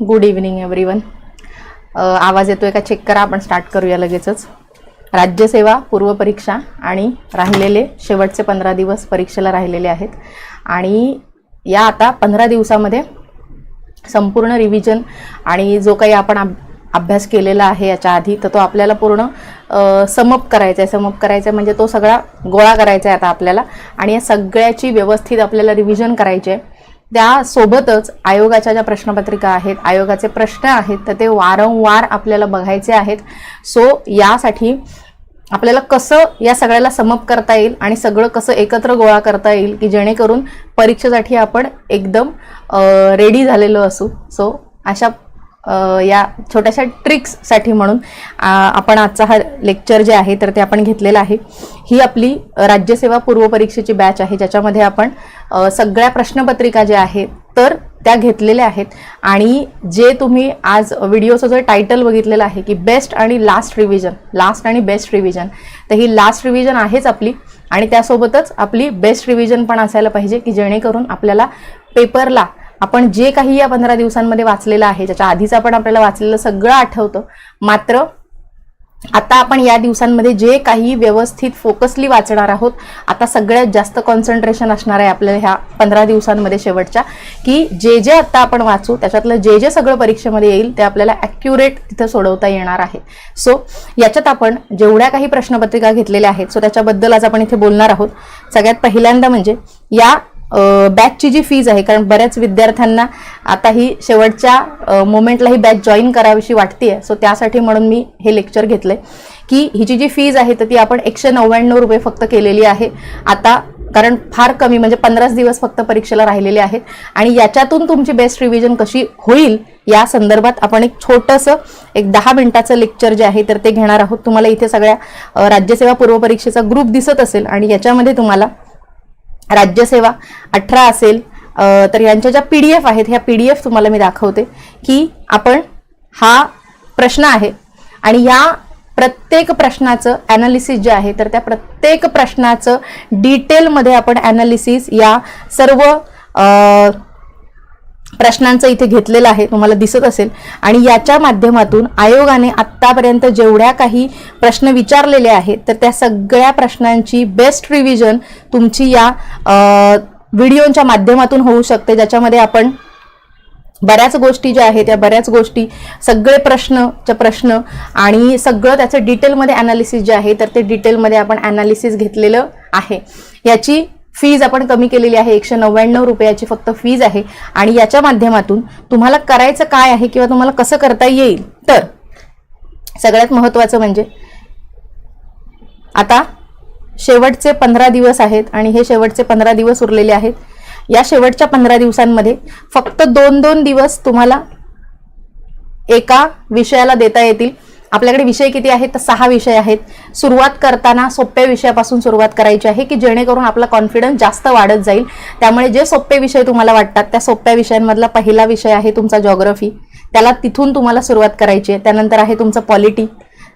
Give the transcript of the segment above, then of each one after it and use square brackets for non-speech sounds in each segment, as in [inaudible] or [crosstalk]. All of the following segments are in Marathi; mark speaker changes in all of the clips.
Speaker 1: गुड इव्हनिंग एव्हरीवन आवाज येतोय का? चेक करा आपण स्टार्ट करूया लगेचच. राज्यसेवा पूर्वपरीक्षा आणि राहिलेले शेवटचे पंधरा दिवस परीक्षेला राहिलेले आहेत. आणि या आता पंधरा दिवसामध्ये संपूर्ण रिव्हिजन आणि जो काही आपण अभ अभ्यास केलेला आहे याच्या आधी तर तो आपल्याला पूर्ण समप करायचा आहे समप करायचा आहे म्हणजे तो सगळा गोळा करायचा आहे आता आपल्याला. आणि या सगळ्याची व्यवस्थित आपल्याला रिव्हिजन करायची आहे त्यासोबतच आयोगाच्या ज्या प्रश्नपत्रिका आहेत आयोगाचे प्रश्न आहेत तर ते वारंवार आपल्याला बघायचे आहेत. सो यासाठी आपल्याला कसं या सगळ्याला समप करता येईल आणि सगळं कसं एकत्र गोळा करता येईल की जेणेकरून परीक्षेसाठी आपण एकदम रेडी झालेलो असू. सो अशा या छोट्याशा ट्रिक्ससाठी म्हणून आपण आजचा हा लेक्चर जे आहे तर ते आपण घेतलेलं आहे. ही आपली राज्यसेवा पूर्वपरीक्षेची बॅच आहे ज्याच्यामध्ये आपण सगळ्या प्रश्नपत्रिका ज्या आहेत तर त्या घेतलेल्या आहेत. आणि जे तुम्ही आज व्हिडिओचं जे टायटल बघितलेलं आहे की बेस्ट आणि लास्ट रिव्हिजन लास्ट आणि बेस्ट रिव्हिजन तर ही लास्ट रिव्हिजन आहेच आपली. आणि त्यासोबतच आपली बेस्ट रिव्हिजन पण असायला पाहिजे की जेणेकरून आपल्याला पेपरला आपण जे काही या पंधरा दिवसांमध्ये वाचलेलं आहे त्याच्या आधीच आपण आपल्याला वाचलेलं सगळं आठवतं मात्र आता आपण या दिवसांमध्ये जे काही व्यवस्थित फोकसली वाचणार आहोत आता सगळ्यात जास्त कॉन्सन्ट्रेशन असणार आहे आपल्याला ह्या पंधरा दिवसांमध्ये शेवटच्या की जे जे आता आपण वाचू त्याच्यातलं जे जे सगळं परीक्षेमध्ये येईल ते आपल्याला ॲक्युरेट तिथं सोडवता येणार आहे. सो याच्यात आपण जेवढ्या काही प्रश्नपत्रिका घेतलेल्या आहेत सो त्याच्याबद्दल आज आपण इथे बोलणार आहोत. सगळ्यात पहिल्यांदा म्हणजे या बॅचची जी फीज आहे कारण बऱ्याच विद्यार्थ्यांना आता ही शेवटच्या मोमेंटला ही बॅच जॉईन करावीशी वाटते सो त्यासाठी म्हणून मी हे लेक्चर घेतलंय. की हिची जी फीज आहे तर ती आपण एकशे नव्याण्णव रुपये फक्त केलेली आहे. आता कारण फार कमी म्हणजे पंधराच दिवस फक्त परीक्षेला राहिलेले आहेत. आणि याच्यातून तुमची बेस्ट रिव्हिजन कशी होईल या संदर्भात आपण एक छोटंसं एक दहा मिनिटाचं लेक्चर जे आहे तर ते घेणार आहोत. तुम्हाला इथे सगळ्या राज्यसेवा पूर्वपरीक्षेचा ग्रुप दिसत असेल आणि याच्यामध्ये तुम्हाला राज्यसेवा अठरा असेल तर यांच्या ज्या पी डी एफ आहेत ह्या पी डी एफ तुम्हाला मी दाखवते की आपण हा प्रश्न आहे आणि या प्रत्येक प्रश्नाचं ॲनालिसिस जे आहे तर त्या प्रत्येक प्रश्नाचं डिटेलमध्ये आपण ॲनालिसिस या सर्व प्रश्नांचं इथे घेतलेलं आहे तुम्हाला दिसत असेल. आणि याच्या माध्यमातून आयोगाने आत्तापर्यंत जेवढ्या काही प्रश्न विचारलेले आहेत तर त्या सगळ्या प्रश्नांची बेस्ट रिव्हिजन तुमची या व्हिडिओच्या माध्यमातून होऊ शकते. ज्याच्यामध्ये आपण बऱ्याच गोष्टी ज्या आहेत त्या बऱ्याच गोष्टी सगळे प्रश्नचे प्रश्न आणि सगळं त्याचं डिटेलमध्ये अनालिसिस जे आहे तर ते डिटेलमध्ये आपण अनालिसिस घेतलेलं आहे. याची फीज आपण कमी केलेली आहे. एकशे नव्याण्णव रुपयाची फक्त फीज आहे. आणि याच्या माध्यमातून तुम्हाला करायचं काय आहे किंवा तुम्हाला कसं करता येईल? तर सगळ्यात महत्त्वाचं म्हणजे आता शेवटचे पंधरा दिवस आहेत आणि हे शेवटचे पंधरा दिवस उरलेले आहेत. या शेवटच्या पंधरा दिवसांमध्ये फक्त दोन दोन दिवस तुम्हाला एका विषयाला देता येतील. आपल्याकडे विषय किती आहेत? तर सहा विषय आहेत. सुरुवात करताना सोप्या विषयापासून सुरुवात करायची आहे की जेणेकरून आपला कॉन्फिडन्स जास्त वाढत जाईल. त्यामुळे जे सोपे विषय तुम्हाला वाटतात त्या सोप्या विषयांमधला पहिला विषय आहे तुमचा जॉग्रफी त्याला तिथून तुम्हाला सुरुवात करायची आहे. त्यानंतर आहे तुमचं पॉलिटी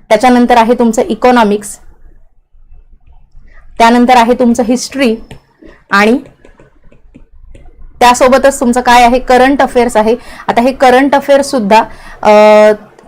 Speaker 1: त्याच्यानंतर आहे तुमचं इकॉनॉमिक्स त्यानंतर आहे तुमचं हिस्ट्री आणि त्यासोबतच तुमचं काय आहे? करंट अफेअर्स आहे. आता हे करंट अफेअर्स सुद्धा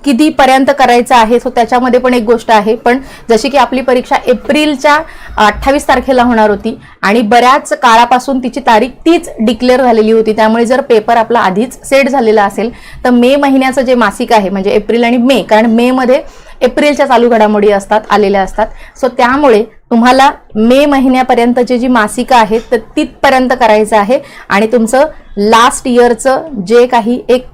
Speaker 1: कितीपर्यंत करायचं आहे सो त्याच्यामध्ये पण एक गोष्ट आहे. पण जशी की आपली परीक्षा एप्रिलच्या अठ्ठावीस तारखेला होणार होती आणि बऱ्याच काळापासून तिची तारीख तीच डिक्लेअर झालेली होती. त्यामुळे जर पेपर आपला आधीच सेट झालेला असेल तर मे महिन्याचं जे मासिक आहे म्हणजे एप्रिल आणि मे कारण मे मध्ये एप्रिलच्या चालू घडामोडी असतात आलेल्या असतात. सो त्यामुळे तुम्हाला मे महिन्यापर्यंतची जी मासिकं आहेत तर तिथपर्यंत करायचं आहे. आणि तुमचं लास्ट इयरचं जे काही एक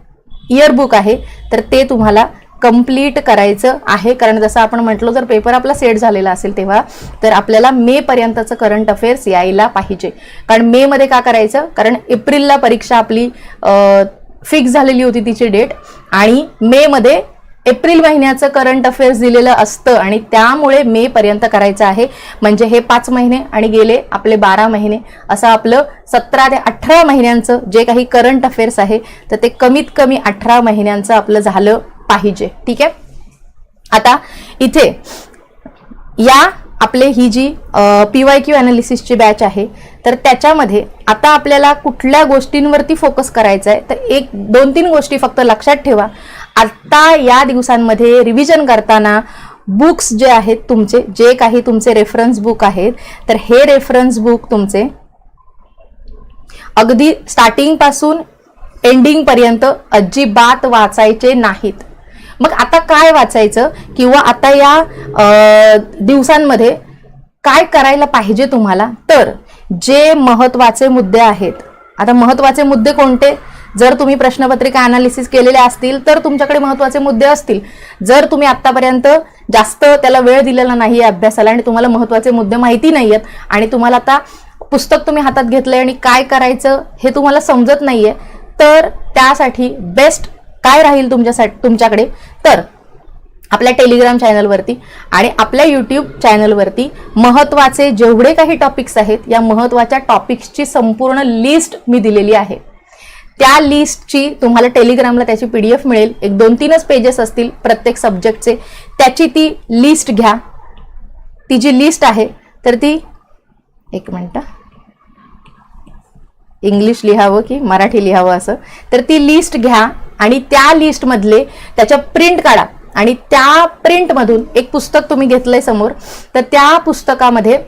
Speaker 1: इयरबुक आहे तर ते तुम्हाला कंप्लीट करायचं आहे. कारण जसं आपण म्हटलो जर पेपर आपला सेट झालेला असेल तेव्हा तर आपल्याला मे पर्यंतचं करंट अफेअर्स यायला पाहिजे. कारण मे मध्ये का करायचं? कारण एप्रिलला परीक्षा आपली फिक्स झालेली होती तिची डेट आणि मे मध्ये एप्रिल महिन्याचं करंट अफेअर्स दिलेलं असतं आणि त्यामुळे मे पर्यंत करायचं आहे. म्हणजे हे पाच महिने आणि गेले आपले बारा महिने. असं आपलं सतरा ते अठरा महिन्यांचं जे काही करंट अफेअर्स आहे तर ते कमीत कमी अठरा महिन्यांचं आपलं झालं पाहिजे. ठीक आहे? आता इथे या आपले ही जी पी वाय क्यू अनालिसिसची बॅच आहे तर त्याच्यामध्ये आता आपल्याला कुठल्या गोष्टींवरती फोकस करायचा आहे तर एक दोन तीन गोष्टी फक्त लक्षात ठेवा. आत्ता या दिवसांमध्ये रिव्हिजन करताना बुक्स जे आहेत तुमचे जे काही तुमचे रेफरन्स बुक आहेत तर हे रेफरन्स बुक तुमचे अगदी स्टार्टिंगपासून एंडिंगपर्यंत अजिबात वाचायचे नाहीत. मग आता काय वाचायचं? किंवा आता या दिवसांमध्ये काय करायला पाहिजे तुम्हाला? तर जे महत्त्वाचे मुद्दे आहेत आता महत्त्वाचे मुद्दे कोणते? जर तुम्ही प्रश्नपत्रिका अनालिसिस केलेले असतील तर तुमच्याकडे महत्त्वाचे मुद्दे असतील. जर तुम्ही आतापर्यंत जास्त त्याला वेळ दिलेला नाही आहे अभ्यासाला आणि तुम्हाला महत्त्वाचे मुद्दे माहिती नाही आहेत आणि तुम्हाला आता पुस्तक तुम्ही हातात घेतलंय आणि काय करायचं हे तुम्हाला समजत नाहीये तर त्यासाठी बेस्ट काय राहील तुमच्यासाठी तुमच्याकडे? तर आपल्या टेलिग्राम चॅनलवरती आणि आपल्या यूट्यूब चॅनलवरती महत्त्वाचे जेवढे काही टॉपिक्स आहेत या महत्त्वाच्या टॉपिक्सची संपूर्ण लिस्ट मी दिलेली आहे. त्या लिस्टची तुम्हाला टेलिग्रामला त्याची पी डी एफ मिळेल. एक दोन तीनच पेजेस असतील प्रत्येक सब्जेक्टचे त्याची ती लिस्ट घ्या. ती जी लिस्ट आहे तर ती एक मिनटं इंग्लिश लिहावं की मराठी लिहावं असं? तर ती लिस्ट घ्या आणि त्या लिस्टमधले त्याच्या प्रिंट काढा. आणि त्या प्रिंटमधून एक पुस्तक तुम्ही घेतलंय समोर तर त्या पुस्तकामध्ये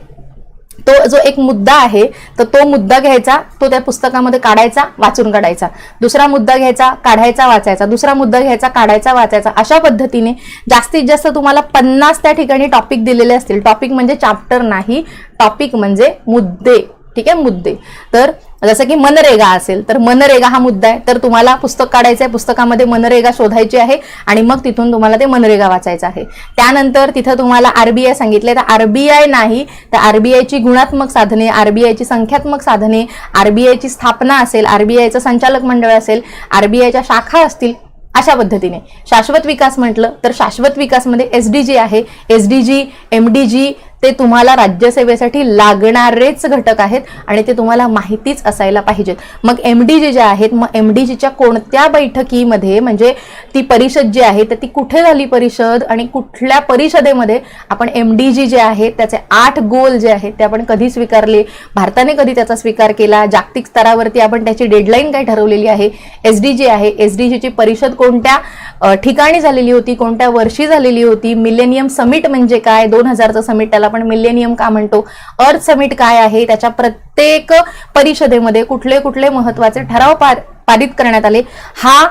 Speaker 1: तो जो एक मुद्दा आहे तर तो मुद्दा घ्यायचा तो त्या पुस्तकामध्ये काढायचा वाचून काढायचा. दुसरा मुद्दा घ्यायचा काढायचा वाचायचा. दुसरा मुद्दा घ्यायचा काढायचा वाचायचा. अशा पद्धतीने जास्तीत जास्त तुम्हाला पन्नास त्या ठिकाणी टॉपिक दिलेले असतील. टॉपिक म्हणजे चॅप्टर नाही. टॉपिक म्हणजे मुद्दे. ठीक आहे मुद्दे. तर जसं की मनरेगा असेल तर मनरेगा हा मुद्दा आहे. तर तुम्हाला पुस्तक काढायचं आहे पुस्तकामध्ये मनरेगा शोधायची आहे आणि मग तिथून तुम्हाला ते मनरेगा वाचायचं आहे. त्यानंतर तिथं तुम्हाला आरबीआय सांगितले तर आरबीआय नाही तर आरबीआयची गुणात्मक साधने आरबीआयची संख्यात्मक साधने आरबीआयची स्थापना असेल आरबीआयचं संचालक मंडळ असेल आरबीआयच्या शाखा असतील अशा पद्धतीने. शाश्वत विकास म्हटलं तर शाश्वत विकासमध्ये एस डी जी आहे. S D G M D G ते तुम्हाला राज्यसेवेसाठी लागणारेच घटक आहेत आणि ते तुम्हाला माहितीच असायला पाहिजेत. मग एम डी जे जे आहेत मग एम डी जीच्या कोणत्या बैठकीमध्ये म्हणजे ती परिषद जी आहे तर ती कुठे झाली परिषद आणि कुठल्या परिषदेमध्ये आपण एम डी जी जे आहे त्याचे आठ गोल जे आहेत ते आपण कधी स्वीकारले? भारताने कधी त्याचा स्वीकार केला? जागतिक स्तरावरती आपण त्याची डेडलाईन काय ठरवलेली आहे? एस डी जी आहे एस डी जीची परिषद कोणत्या ठिकाणी झालेली होती कोणत्या वर्षी झालेली होती? मिलेनियम समिट म्हणजे काय? दोन हजारचं समिट त्याला आपण मिलेनियम का म्हणतो? अर्थ समिट काय आहे? त्याच्या प्रत्येक परिषदेमध्ये कुठले कुठले महत्त्वाचे ठराव पारित करण्यात आले. हा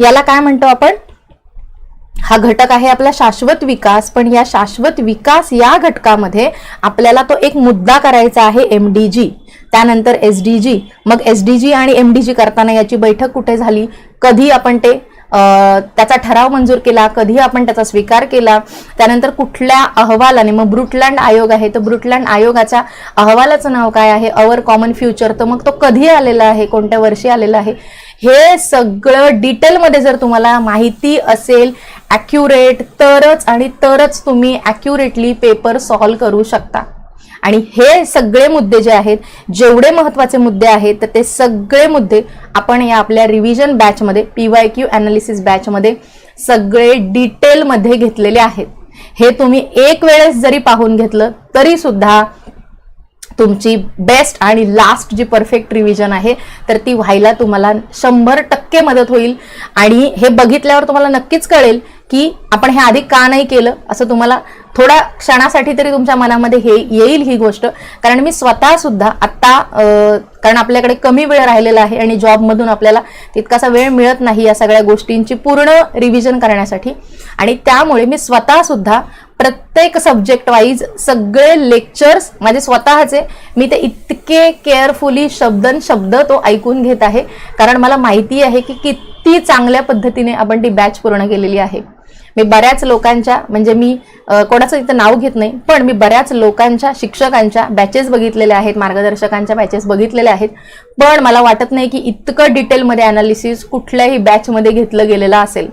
Speaker 1: याला काय म्हणतो आपण? हा घटक आहे आपला शाश्वत विकास. पण या शाश्वत विकास या घटकामध्ये आपल्याला तो एक मुद्दा करायचा आहे एम डी जी त्यानंतर एस डी जी मग एस डी जी आणि एम डी जी करताना याची बैठक कुठे झाली? कधी आपण ते त्याचा ठराव मंजूर केला कधी आपण त्याचा स्वीकार केला त्यानंतर कुठल्या अहवालाने मग ब्रुटलँड आयोग आहे तर ब्रुटलँड आयोगाच्या अहवालाचं नाव काय आहे? अवर कॉमन फ्युचर तर मग तो कधी आलेला आहे? कोणत्या वर्षी आलेला आहे? हे सगळं डिटेलमध्ये जर तुम्हाला माहिती असेल ॲक्युरेट तरच आणि तरच तुम्ही ॲक्युरेटली पेपर सॉल्व करू शकता. आणि हे सगळे मुद्दे जे आहेत जेवढे महत्त्वाचे मुद्दे आहेत तर ते सगळे मुद्दे आपण या आपल्या रिव्हिजन बॅचमध्ये पी वाय क्यू अनालिसिस बॅचमध्ये सगळे डिटेलमध्ये घेतलेले आहेत. हे तुम्ही एक वेळेस जरी पाहून घेतलं तरी सुद्धा तुमची बेस्ट आणि लास्ट जी परफेक्ट रिव्हिजन आहे तर ती व्हायला तुम्हाला शंभर टक्के मदत होईल. आणि हे बघितल्यावर तुम्हाला नक्कीच कळेल की आपण हे आधी का नाही केलं असं तुम्हाला थोड्या क्षणासाठी तरी तुमच्या मनामध्ये हे येईल ही गोष्ट. कारण मी स्वतः सुद्धा आत्ता कारण आपल्याकडे कमी वेळ राहिलेला आहे आणि जॉबमधून आपल्याला तितकासा वेळ मिळत नाही या सगळ्या गोष्टींची पूर्ण रिव्हिजन करण्यासाठी. आणि त्यामुळे मी स्वतः सुद्धा प्रत्येक सब्जेक्ट वाईज सगळे लेक्चर्स माझे स्वतःचे मी ते इतके केअरफुली शब्दन शब्द तो ऐकून घेत आहे. कारण मला माहिती आहे की किती चांगल्या पद्धतीने आपण ती बॅच पूर्ण केलेली आहे. मी बऱ्याच लोकांच्या म्हणजे मी कोणाचं इथं नाव घेत नाही पण मी बऱ्याच लोकांच्या शिक्षकांच्या बॅचेस बघितलेल्या आहेत मार्गदर्शकांच्या बॅचेस बघितलेल्या आहेत. पण मला वाटत नाही की इतकं डिटेलमध्ये अनालिसिस कुठल्याही बॅचमध्ये घेतलं गेलेलं असेल.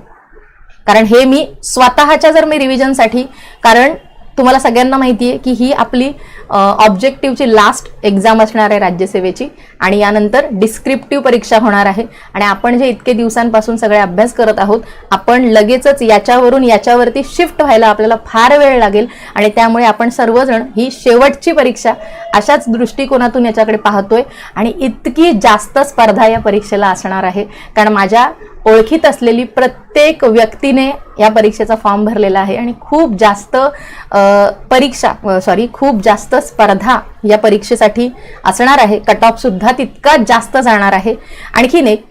Speaker 1: कारण हे मी स्वतःच्या जर मी रिव्हिजनसाठी कारण तुम्हाला सगळ्यांना माहिती आहे की ही आपली ऑब्जेक्टिव्हची लास्ट एक्झाम असणार आहे राज्यसेवेची आणि यानंतर डिस्क्रिप्टिव्ह परीक्षा होणार आहे. आणि आपण जे इतके दिवसांपासून सगळे अभ्यास करत आहोत आपण लगेचच याच्यावरून याच्यावरती शिफ्ट व्हायला आपल्याला फार वेळ लागेल आणि त्यामुळे आपण सर्वजण ही शेवटची परीक्षा अशाच दृष्टिकोनातून याच्याकडे पाहतोय. आणि इतकी जास्त स्पर्धा या परीक्षेला असणार आहे. कारण माझ्या ओळखीत असलेली प्रत्येक व्यक्तीने या परीक्षेचा फॉर्म भरलेला आहे आणि खूप जास्त परीक्षा सॉरी खूप जास्त स्पर्धा या परीक्षेसाठी असणार आहे. कट ऑफसुद्धा तितका जास्त जाणार आहे. आणखीन एक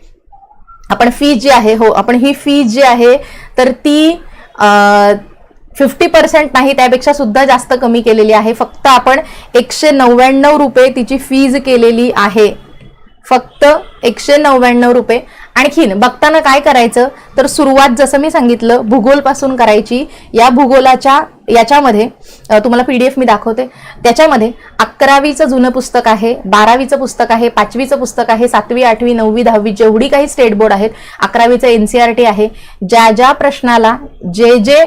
Speaker 1: आपण फी जी आहे हो आपण ही फी जी आहे तर ती फिफ्टी पर्सेंट नाही त्यापेक्षा सुद्धा जास्त कमी केलेली आहे. फक्त आपण एकशे नव्याण्णव रुपये तिची फीज केलेली आहे. फक्त एकशे नव्याण्णव रुपये. आणखीन बघताना काय करायचं? तर सुरुवात जसं मी सांगितलं भूगोलपासून करायची. या भूगोलाच्या याच्यामध्ये तुम्हाला पी डी एफ मी दाखवते. त्याच्यामध्ये अकरावीचं जुनं पुस्तक आहे बारावीचं पुस्तक आहे पाचवीचं पुस्तक आहे सातवी आठवी नववी दहावी जेवढी काही स्टेट बोर्ड आहेत अकरावीचं एन सी आर टी आहे. ज्या ज्या प्रश्नाला जे जे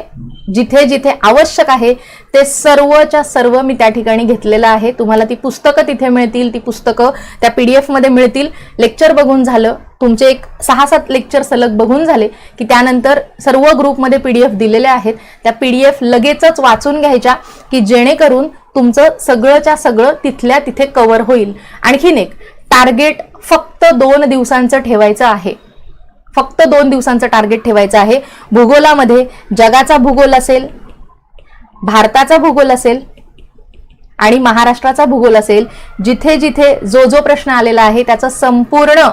Speaker 1: जिथे जिथे आवश्यक आहे ते सर्वच्या सर्व मी त्या ठिकाणी घेतलेलं आहे. तुम्हाला ती पुस्तकं तिथे मिळतील ती पुस्तकं त्या पी डी एफमध्ये मिळतील. लेक्चर बघून झालं तुमचे एक सहा सात लेक्चर सलग बघून झाले की त्यानंतर सर्व ग्रुपमध्ये पी डी एफ दिलेले आहेत. त्या पी डी एफ लगेचच वाचून घ्यायच्या की जेणेकरून तुमचं सगळंच्या सगळं तिथल्या तिथे कवर होईल. आणखीन एक टार्गेट फक्त दोन दिवसांचं ठेवायचं आहे. फक्त दोन दिवसांचं टार्गेट ठेवायचं आहे. भूगोलामध्ये जगाचा भूगोल असेल भारताचा भूगोल असेल आणि महाराष्ट्राचा भूगोल असेल जिथे जिथे जो जो प्रश्न आलेला आहे त्याचं संपूर्ण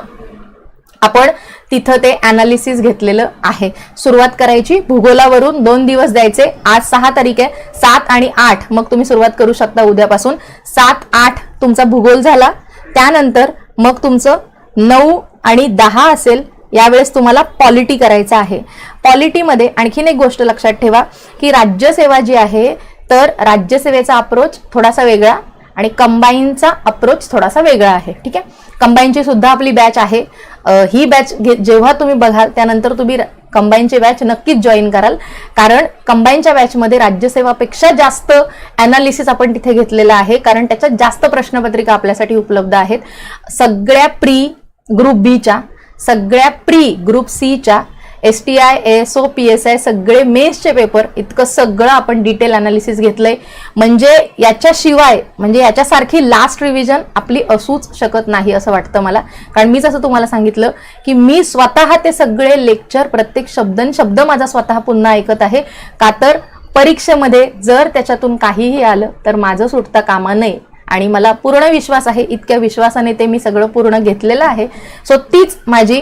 Speaker 1: आपण तिथं ते अनालिसिस घेतलेलं आहे. सुरुवात करायची भूगोलावरून दोन दिवस द्यायचे आज सहा तारीख आहे सात आणि आठ. मग तुम्ही सुरुवात करू शकता उद्यापासून. सात आठ तुमचा भूगोल झाला त्यानंतर मग तुमचं नऊ आणि दहा असेल यावेळेस तुम्हाला पॉलिटी करायचं आहे. पॉलिटीमध्ये आणखीन एक गोष्ट लक्षात ठेवा की राज्यसेवा जी आहे तर राज्यसेवेचा अप्रोच थोडासा वेगळा आणि कंबाईनचा अप्रोच थोडासा वेगळा आहे. ठीक आहे? कंबाईनची सुद्धा आपली बॅच आहे. ही बॅच जेव्हा तुम्ही बघाल त्यानंतर तुम्ही कंबाईनची बॅच नक्कीच जॉईन कराल. कारण कंबाईनच्या बॅचमध्ये राज्यसेवापेक्षा जास्त अनालिसिस आपण तिथे घेतलेलं आहे. कारण त्याच्यात जास्त प्रश्नपत्रिका आपल्यासाठी उपलब्ध आहेत. सगळ्या प्री ग्रुप बीच्या सगळ्या प्री ग्रुप सीच्या S T I S O P S I सगळे मेन्सचे पेपर इतकं सगळं आपण डिटेल अनालिसिस घेतलंय. म्हणजे याच्याशिवाय म्हणजे याच्यासारखी लास्ट रिव्हिजन आपली असूच शकत नाही असं वाटतं मला. कारण मी जसं तुम्हाला सांगितलं की मी स्वतः ते सगळे लेक्चर प्रत्येक शब्दन शब्द माझा स्वतः पुन्हा ऐकत आहे. का तर परीक्षेमध्ये जर त्याच्यातून काहीही आलं तर माझं सुटता कामा नये. आणि मला पूर्ण विश्वास आहे इतक्या विश्वासाने ते मी सगळं पूर्ण घेतलेलं आहे. सो तीच माझी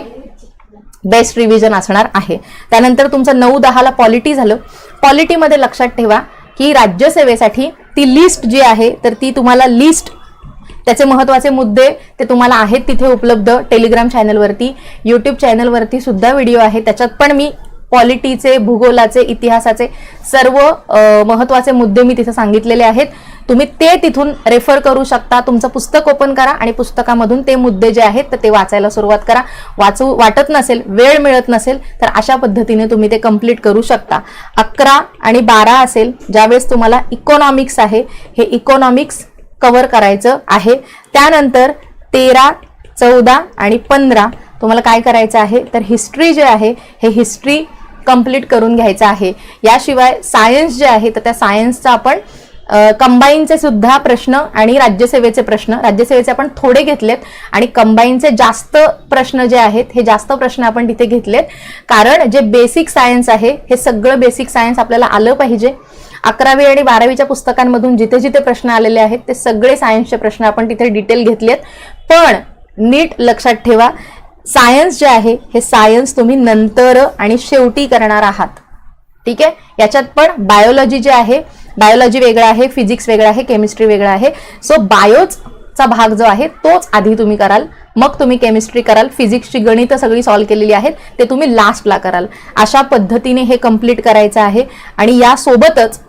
Speaker 1: बेस्ट रिव्हिजन असणार आहे. त्यानंतर तुमचं नऊ दहाला पॉलिटी झालं. पॉलिटीमध्ये लक्षात ठेवा की राज्यसेवेसाठी ती लिस्ट जी आहे तर ती तुम्हाला लिस्ट त्याचे महत्त्वाचे मुद्दे ते तुम्हाला आहेत तिथे उपलब्ध. टेलिग्राम चॅनलवरती यूट्यूब चॅनलवरती सुद्धा व्हिडिओ आहे. त्याच्यात पण मी पॉलिटीचे भूगोलाचे इतिहासाचे सर्व महत्त्वाचे मुद्दे मी तिथे सांगितलेले आहेत. तुम्ही ते तिथून रेफर करू शकता. तुमचं पुस्तक ओपन करा आणि पुस्तकामधून ते मुद्दे जे आहेत तर ते वाचायला सुरुवात करा. वाचू वाटत नसेल वेळ मिळत नसेल तर अशा पद्धतीने तुम्ही ते कंप्लीट करू शकता. अकरा आणि बारा असेल ज्यावेळेस तुम्हाला इकॉनॉमिक्स आहे हे इकॉनॉमिक्स कवर करायचं आहे. त्यानंतर तेरा चौदा आणि पंधरा तुम्हाला काय करायचं आहे तर हिस्ट्री जे आहे हे हिस्ट्री कंप्लीट करून घ्यायचं आहे. याशिवाय सायन्स जे आहे तर त्या सायन्सचा आपण कंबाईनचे सुद्धा प्रश्न आणि राज्यसेवेचे प्रश्न राज्यसेवेचे आपण थोडे घेतलेत आणि कंबाईनचे जास्त प्रश्न जे आहेत हे जास्त प्रश्न आपण तिथे घेतलेत. कारण जे बेसिक सायन्स आहे हे सगळं बेसिक सायन्स आपल्याला आलं पाहिजे. अकरावी आणि बारावीच्या पुस्तकांमधून जिथे जिथे प्रश्न आलेले आहेत ते सगळे सायन्सचे प्रश्न आपण तिथे डिटेल घेतलेत. पण नीट लक्षात ठेवा सायन्स जे आहे हे सायन्स तुम्ही नंतर आणि शेवटी करणार आहात. ठीक आहे? याच्यात पण बायोलॉजी जे आहे बायोलॉजी वेगळं आहे फिजिक्स वेगळं आहे केमिस्ट्री वेगळं आहे. सो बायोचा भाग जो आहे तोच आधी तुम्ही कराल. मग तुम्ही केमिस्ट्री कराल. फिजिक्सची गणितं सगळी सॉल्व केलेली आहेत ते तुम्ही लास्टला कराल. अशा पद्धतीने हे कंप्लीट करायचं आहे. आणि यासोबतच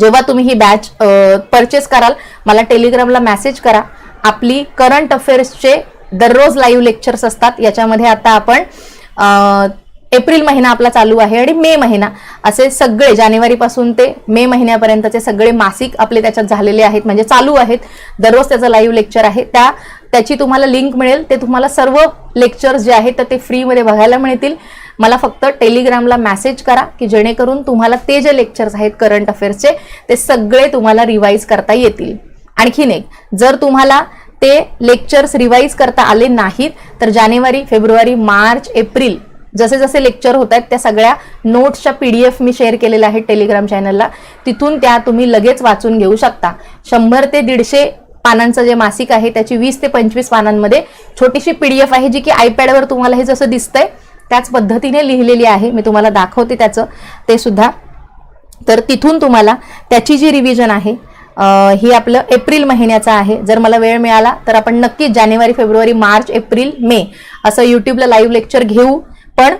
Speaker 1: जेव्हा तुम्ही ही बॅच परचेस कराल मला टेलिग्रामला मेसेज करा. आपली करंट अफेअर्सचे दररोज लाईव्ह लेक्चर्स असतात. याच्यामध्ये आता आपण एप्रिल महिना आपला चालू आहे आणि मे महिना. असे सगळे जानेवारीपासून ते मे महिन्यापर्यंतचे सगळे मासिक आपले त्याच्यात झालेले आहेत म्हणजे चालू आहेत. दररोज त्याचं लाईव्ह लेक्चर आहे. त्या त्याची तुम्हाला लिंक मिळेल. ते तुम्हाला सर्व लेक्चर्स जे आहेत तर ते फ्रीमध्ये बघायला मिळतील. मला फक्त टेलिग्रामला मेसेज करा की जेणेकरून तुम्हाला ते जे लेक्चर्स आहेत करंट अफेअर्सचे ते सगळे तुम्हाला रिवाईज करता येतील. आणखीन एक जर तुम्हाला ते लेक्चर्स रिवाईज करता आले नाहीत तर जानेवारी फेब्रुवारी मार्च एप्रिल जसे जसे लेक्चर होत आहेत त्या सगळ्या नोट्सच्या पी डी एफ मी शेअर केलेल्या आहेत टेलिग्राम चॅनलला तिथून त्या तुम्ही लगेच वाचून घेऊ शकता. शंभर ते दीडशे पानांचं जे मासिक आहे त्याची वीस ते पंचवीस पानांमध्ये छोटीशी पी डी एफ आहे जी की आयपॅडवर तुम्हाला हे जसं दिसतंय त्याच पद्धतीने लिहिलेली आहे. मी तुम्हाला दाखवते त्याचं. ते सुद्धा. तर तिथून तुम्हाला त्याची जी रिव्हिजन आहे ही आपलं एप्रिल महिन्याचं आहे. जर मला वेळ मिळाला तर आपण नक्कीच जानेवारी फेब्रुवारी मार्च एप्रिल मे असं यूट्यूबला लाईव्ह लेक्चर घेऊ. पण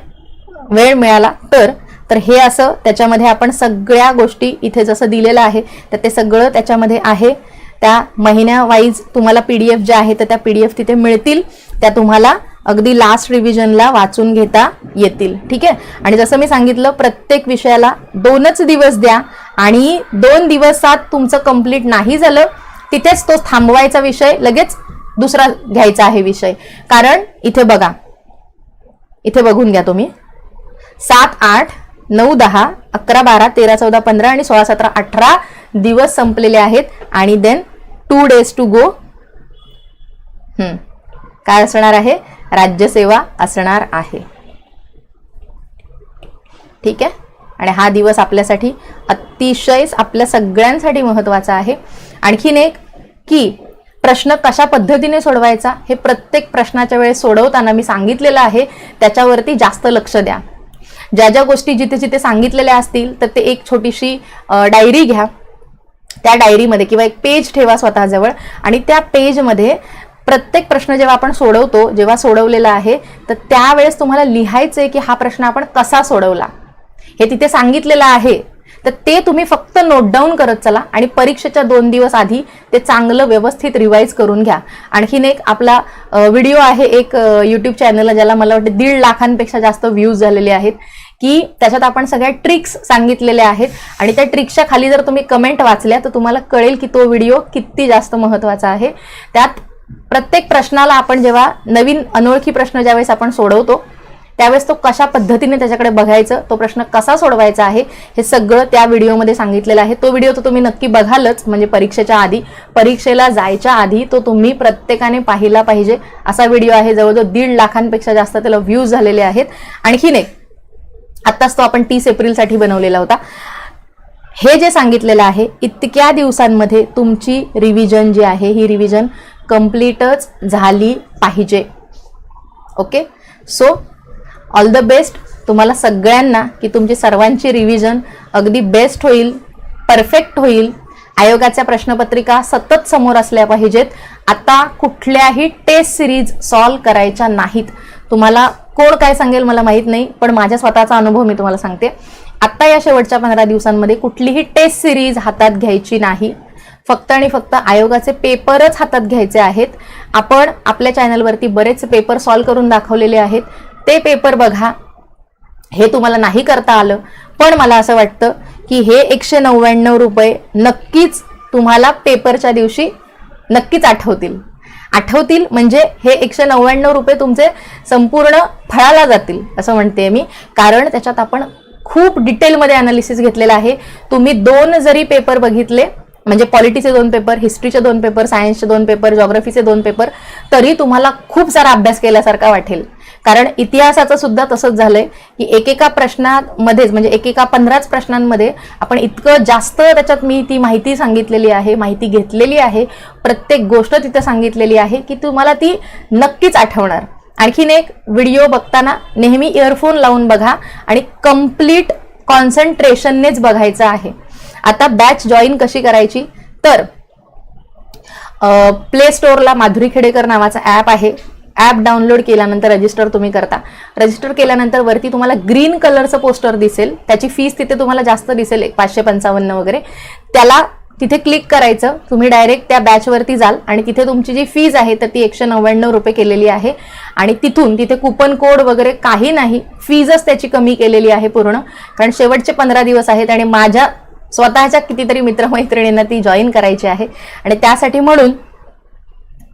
Speaker 1: वेळ मिळाला तर तर हे असं त्याच्यामध्ये आपण सगळ्या गोष्टी इथे जसं दिलेलं आहे तर ते सगळं त्याच्यामध्ये आहे. त्या महिन्यावाईज तुम्हाला पी डी एफ ज्या आहेत तर त्या पी डी एफ तिथे मिळतील. त्या तुम्हाला अगदी लास्ट रिव्हिजनला वाचून घेता येतील. ठीक आहे? आणि जसं मी सांगितलं प्रत्येक विषयाला दोनच दिवस द्या आणि दोन दिवसात तुमचं कंप्लीट नाही झालं तिथेच तो थांबवायचा विषय लगेच दुसरा घ्यायचा आहे विषय. कारण इथे बघा इथे बघून घ्या तुम्ही. सात आठ नऊ दहा अकरा बारा तेरा चौदा पंधरा आणि सोळा सतरा अठरा दिवस संपलेले आहेत. आणि then two days to go काय असणार आहे? राज्यसेवा असणार आहे. ठीक आहे? आणि हा दिवस आपल्यासाठी अतिशय आपल्या सगळ्यांसाठी महत्त्वाचा आहे. आणखीन एक की प्रश्न कशा पद्धतीने सोडवायचा हे प्रत्येक प्रश्नाच्या वेळेस सोडवताना मी सांगितलेलं आहे. त्याच्यावरती जास्त लक्ष द्या. ज्या ज्या गोष्टी जिथे जिथे सांगितलेल्या असतील तर ते एक छोटीशी डायरी घ्या. त्या डायरीमध्ये किंवा एक पेज ठेवा स्वतःजवळ आणि त्या पेजमध्ये प्रत्येक प्रश्न जेव्हा आपण सोडवतो जेव्हा सोडवलेला आहे तर त्यावेळेस तुम्हाला लिहायचं आहे की हा प्रश्न आपण कसा सोडवला. हे तिथे सांगितलेलं आहे. तर ते तुम्ही फक्त नोट डाऊन करत चला आणि परीक्षेच्या दोन दिवस आधी ते चांगलं व्यवस्थित रिवाईज करून घ्या. आणखीन एक आपला व्हिडिओ आहे एक यूट्यूब चॅनलला ज्याला मला वाटतं दीड लाखांपेक्षा जास्त व्ह्यूज झालेले आहेत. की त्याच्यात आपण सगळ्या ट्रिक्स सांगितलेल्या आहेत. आणि त्या ट्रिक्सच्या खाली जर तुम्ही कमेंट वाचल्या तर तुम्हाला कळेल की तो व्हिडिओ किती जास्त महत्त्वाचा आहे. त्यात प्रत्येक प्रश्नाला आपण जेव्हा नवीन अनोळखी प्रश्न ज्यावेळेस आपण सोडवतो त्यावेळेस तो कशा पद्धतीने त्याच्याकडे बघायचं तो प्रश्न कसा सोडवायचा आहे हे सगळं त्या व्हिडिओमध्ये सांगितलेलं आहे. तो व्हिडिओ तर तुम्ही नक्की बघालच म्हणजे परीक्षेच्या आधी. परीक्षेला जायच्या आधी तो तुम्ही प्रत्येकाने पाहिला पाहिजे. असा व्हिडिओ आहे जवळजवळ दीड लाखांपेक्षा जास्त त्याला व्ह्यूज झालेले आहेत. आणखीन एक आत्ताच तो आपण तीस एप्रिलसाठी बनवलेला होता. हे जे सांगितलेलं आहे इतक्या दिवसांमध्ये तुमची रिव्हिजन जी आहे ही रिव्हिजन कम्प्लीटच झाली पाहिजे. Okay? So all the best तुम्हाला सगळ्यांना की तुमची सर्वांची रिव्हिजन अगदी बेस्ट होईल परफेक्ट होईल. आयोगाच्या प्रश्नपत्रिका सतत समोर असल्या पाहिजेत. आता कुठल्याही टेस्ट सिरीज सॉल्व करायच्या नाहीत. तुम्हाला कोण काय सांगेल मला माहीत नाही पण माझ्या स्वतःचा अनुभव मी तुम्हाला सांगते. आत्ता या शेवटच्या पंधरा दिवसांमध्ये कुठलीही टेस्ट सिरीज हातात घ्यायची नाही. फक्त आणि फक्त आयोगाचे पेपरच हातात घ्यायचे आहेत. आपण आपल्या चॅनलवरती बरेच पेपर सॉल्व करून दाखवलेले आहेत. ते पेपर बघा. हे तुम्हाला नाही करता आलं. पण मला असं वाटतं की हे एकशे नव्याण्णव रुपये नक्कीच तुम्हाला पेपरच्या दिवशी नक्कीच आठवतील. आठवतील म्हणजे हे एकशे नव्याण्णव रुपये तुमचे संपूर्ण फळाला जातील असं म्हणते मी. कारण त्याच्यात आपण खूप डिटेलमध्ये अनालिसिस घेतलेलं आहे. तुम्ही दोन जरी पेपर बघितले म्हणजे पॉलिटीचे दोन पेपर हिस्ट्रीचे दोन पेपर सायन्सचे दोन पेपर जॉग्रफीचे दोन पेपर तरी तुम्हाला खूप सारा अभ्यास केल्यासारखा वाटेल. कारण इतिहासाचं सुद्धा तसंच झालंय की एकेका प्रश्नामध्येच म्हणजे एकेका पंधराच प्रश्नांमध्ये आपण इतकं जास्त त्याच्यात मी ती माहिती सांगितलेली आहे माहिती घेतलेली आहे प्रत्येक गोष्ट तिथं सांगितलेली आहे की तुम्हाला ती नक्कीच आठवणार. आणखीन एक व्हिडिओ बघताना नेहमी इयरफोन लावून बघा आणि कंप्लीट कॉन्सन्ट्रेशननेच बघायचं आहे. आता बॅच जॉईन कशी करायची? तर प्ले स्टोअरला माधुरी खेडेकर नावाचा ॲप आहे. ॲप डाउनलोड केल्यानंतर रजिस्टर तुम्ही करता. रजिस्टर केल्यानंतर वरती तुम्हाला ग्रीन कलरचं पोस्टर दिसेल. त्याची फीस तिथे तुम्हाला जास्त दिसेल एक पाचशे पंचावन्न वगैरे. त्याला तिथे क्लिक करायचं. तुम्ही डायरेक्ट त्या बॅचवरती जाल आणि तिथे तुमची जी फीज आहे तर ती एकशे नव्याण्णव रुपये केलेली आहे. आणि तिथून तिथे कुपन कोड वगैरे काही नाही. फीजच त्याची कमी केलेली आहे पूर्ण. कारण शेवटचे पंधरा दिवस आहेत आणि माझ्या स्वतःच्या कितीतरी मित्रमैत्रिणींना ती जॉईन करायची आहे. आणि त्यासाठी म्हणून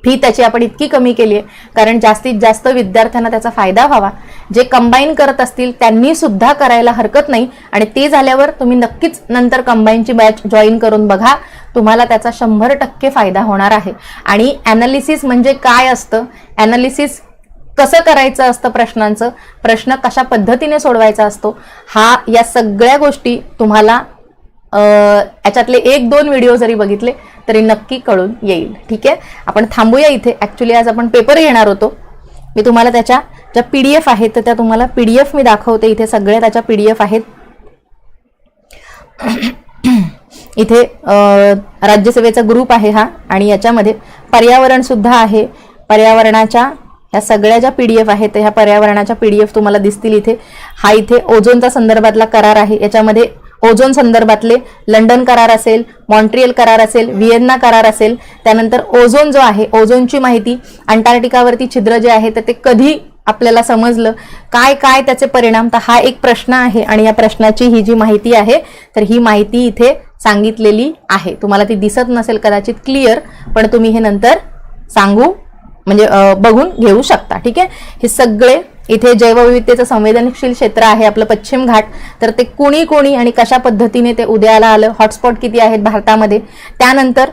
Speaker 1: फी त्याची आपण इतकी कमी केली आहे. कारण जास्तीत जास्त विद्यार्थ्यांना त्याचा फायदा व्हावा. जे कंबाईन करत असतील त्यांनी सुद्धा करायला हरकत नाही. आणि ते झाल्यावर तुम्ही नक्कीच नंतर कंबाईनची बॅच जॉईन करून बघा. तुम्हाला त्याचा शंभर टक्के फायदा होणार आहे. आणि ॲनालिसिस म्हणजे काय असतं? ॲनालिसिस कसं करायचं असतं प्रश्नांचं? प्रश्न कशा पद्धतीने सोडवायचा असतो? हा या सगळ्या गोष्टी तुम्हाला याच्यातले एक दोन व्हिडिओ जरी बघितले तरी नक्की कळून येईल. ठीक आहे? आपण थांबूया इथे. ॲक्च्युली आज आपण पेपर घेणार होतो. मी तुम्हाला त्याच्या ज्या पी डी एफ आहेत तर त्या तुम्हाला पी डी एफ मी दाखवते. इथे सगळ्या त्याच्या पी डी एफ आहेत. [clears throat] इथे राज्यसभेचा ग्रुप आहे हा. आणि याच्यामध्ये पर्यावरणसुद्धा आहे. पर्यावरणाच्या ह्या सगळ्या ज्या पी डी एफ आहेत ह्या पर्यावरणाच्या पी डी एफ तुम्हाला दिसतील इथे. हा इथे ओझोनचा संदर्भातला करार आहे. याच्यामध्ये ओझोन संदर्भातले लंडन करार असेल मॉन्ट्रियल करार असेल व्हिएन्ना करार असेल त्यानंतर ओझोन जो आहे ओझोनची माहिती अंटार्क्टिकावरती छिद्र जे आहे तर ते कधी आपल्याला समजलं? काय काय त्याचे परिणाम? तर हा एक प्रश्न आहे आणि या प्रश्नाची ही जी माहिती आहे तर ही माहिती इथे सांगितलेली आहे. तुम्हाला ती दिसत नसेल कदाचित क्लिअर पण तुम्ही हे नंतर सांगू म्हणजे बघून घेऊ शकता ठीक आहे? हे सगळे इथे जैवविविधतेचं संवेदनशील क्षेत्र आहे आपलं पश्चिम घाट. तर ते कोणी कोणी आणि कशा पद्धतीने ते उदयाला आलं हॉटस्पॉट किती आहेत भारतामध्ये? त्यानंतर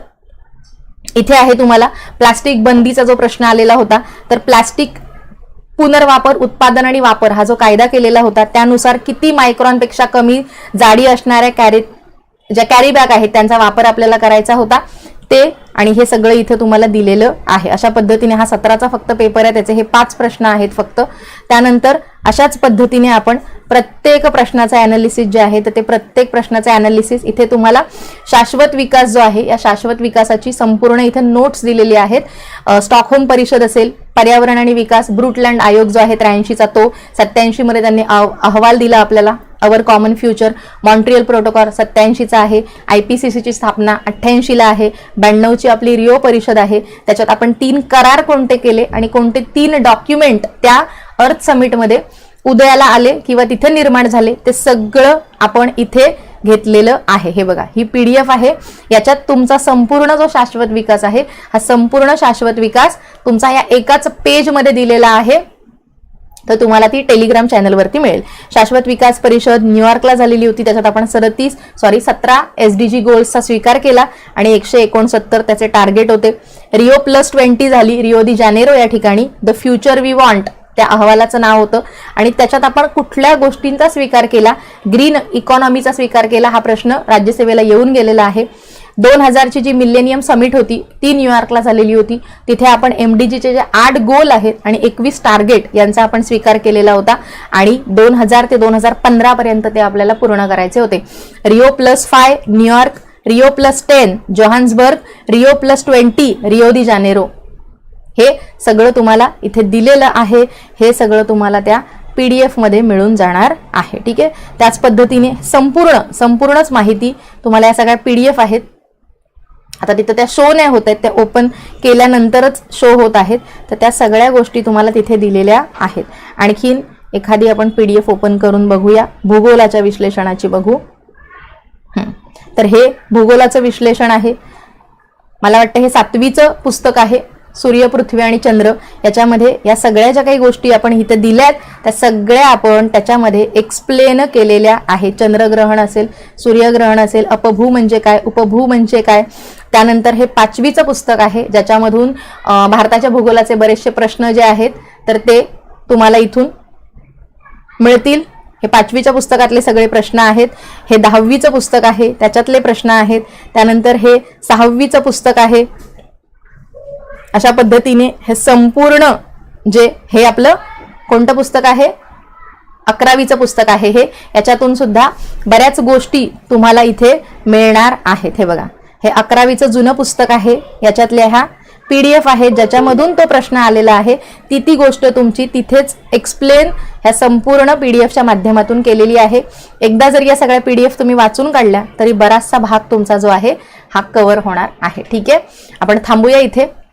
Speaker 1: इथे आहे तुम्हाला प्लास्टिक बंदीचा जो प्रश्न आलेला होता तर प्लास्टिक पुनर्वापर उत्पादन आणि वापर हा जो कायदा केलेला होता त्यानुसार किती मायक्रॉनपेक्षा कमी जाडी असणाऱ्या कॅरी ज्या कॅरी बॅग आहेत त्यांचा वापर आपल्याला करायचा होता. ते आणि हे सगळं इथं तुम्हाला दिलेलं आहे. अशा पद्धतीने हा सतराचा फक्त पेपर आहे त्याचे हे पाच प्रश्न आहेत फक्त. त्यानंतर अशाच पद्धतीने आपण प्रत्येक प्रश्नाचा अनालिसिस जे आहे तर ते प्रत्येक प्रश्नाचे अनालिसिस इथे तुम्हाला शाश्वत विकास जो आहे या शाश्वत विकासाची संपूर्ण इथे नोट्स दिलेली आहेत. स्टॉकहोम परिषद असेल पर्यावरण आणि विकास ब्रूटलँड आयोग जो आहे त्र्याऐंशीचा तो सत्याऐंशीमध्ये त्यांनी अहवाल दिला आपल्याला. Our common future Montreal protocol सत्याऐंशीचा आहे. आय पी सी सीची स्थापना अठ्ठ्याऐंशीला आहे. ब्याण्णवची आपली रिओ परिषद आहे. त्याच्यात आपण तीन करार कोणते केले आणि कोणते तीन डॉक्युमेंट त्या अर्थ समिटमध्ये उदयाला आले किंवा तिथे निर्माण झाले ते सगळं आपण इथे घेतलेलं आहे. हे बघा ही पीडीएफ आहे. याच्यात तुमचा संपूर्ण जो शाश्वत विकास आहे हा संपूर्ण शाश्वत विकास तुमचा या एकाच पेजमध्ये दिलेला आहे. तर तुम्हाला ती टेलिग्राम चॅनलवरती मिळेल. शाश्वत विकास परिषद न्यूयॉर्कला झालेली होती त्याच्यात आपण सदतीस सॉरी सतरा एस डी जी गोल्सचा स्वीकार केला आणि एकशे एकोणसत्तर त्याचे टार्गेट होते. रिओ प्लस ट्वेंटी झाली. रिओ दी जानेरो या ठिकाणी द फ्युचर वी वॉन्ट त्या अहवालाचं नाव होतं. आणि त्याच्यात आपण कुठल्या गोष्टींचा स्वीकार केला? ग्रीन इकॉनॉमीचा स्वीकार केला हा प्रश्न राज्यसेवेला येऊन गेलेला आहे. दोन हजारची जी मिलेनियम समिट होती ती न्यूयॉर्कला झालेली होती. तिथे आपण एम डी जीचे जे आठ गोल आहेत आणि एकवीस टार्गेट यांचा आपण स्वीकार केलेला होता आणि दोन हजार ते दोन हजार पंधरापर्यंत ते आपल्याला पूर्ण करायचे होते. Rio plus five New York Rio plus ten Johannesburg Rio plus twenty Rio de Janeiro हे सगळं तुम्हाला इथे दिलेलं आहे. हे सगळं तुम्हाला त्या पी डी एफमध्ये मिळून जाणार आहे. ठीक आहे? त्याच पद्धतीने संपूर्ण संपूर्णच माहिती तुम्हाला या सगळ्या पी डी एफ आहेत. आता तिथं त्या शो नाही होत आहेत त्या ओपन केल्यानंतरच शो होत आहेत. तर त्या सगळ्या गोष्टी तुम्हाला तिथे दिलेल्या आहेत. आणखीन एखादी आपण पी डी एफ ओपन करून बघूया. भूगोलाच्या विश्लेषणाची बघू. तर हे भूगोलाचं विश्लेषण आहे. मला वाटतं हे सातवीचं पुस्तक आहे. सूर्य पृथ्वी आणि चंद्र याच्यामध्ये या सगळ्या ज्या काही गोष्टी आपण इथं दिल्यात त्या सगळ्या आपण त्याच्यामध्ये एक्सप्लेन केलेल्या आहेत. चंद्रग्रहण असेल सूर्यग्रहण असेल अपभू म्हणजे काय उपभू म्हणजे काय? त्यानंतर हे पाचवीचं पुस्तक आहे ज्याच्यामधून भारताच्या भूगोलाचे बरेचसे प्रश्न जे आहेत तर ते तुम्हाला इथून मिळतील. हे पाचवीच्या पुस्तकातले सगळे प्रश्न आहेत. हे दहावीचं पुस्तक आहे त्याच्यातले प्रश्न आहेत. त्यानंतर हे सहावीचं पुस्तक आहे अशा पद्धतीने हे संपूर्ण जे हे आपलं कोणतं पुस्तक आहे? अकरावीचं पुस्तक आहे हे. याच्यातून सुद्धा बऱ्याच गोष्टी तुम्हाला इथे मिळणार आहेत. हे बघा. हे अकरावीचं जुनं पुस्तक आहे. याच्यातल्या ह्या पी डी एफ आहे ज्याच्यामधून तो प्रश्न आलेला आहे. ती ती गोष्ट तुमची तिथेच एक्सप्लेन ह्या संपूर्ण पी डी एफच्या माध्यमातून केलेली आहे. एकदा जर या सगळ्या पी डी एफ तुम्ही वाचून काढल्या तरी बराचसा भाग तुमचा जो आहे हा कवर होणार आहे. ठीक आहे? आपण थांबूया इथे.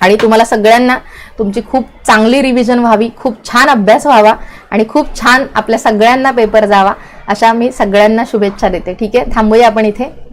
Speaker 1: आणि तुम्हाला सगळ्यांना तुमची खूप चांगली रिव्हिजन व्हावी खूप छान अभ्यास व्हावा आणि खूप छान आपल्या सगळ्यांना पेपर जावा अशा मी सगळ्यांना शुभेच्छा देते. ठीक आहे? थांबूया आपण इथे.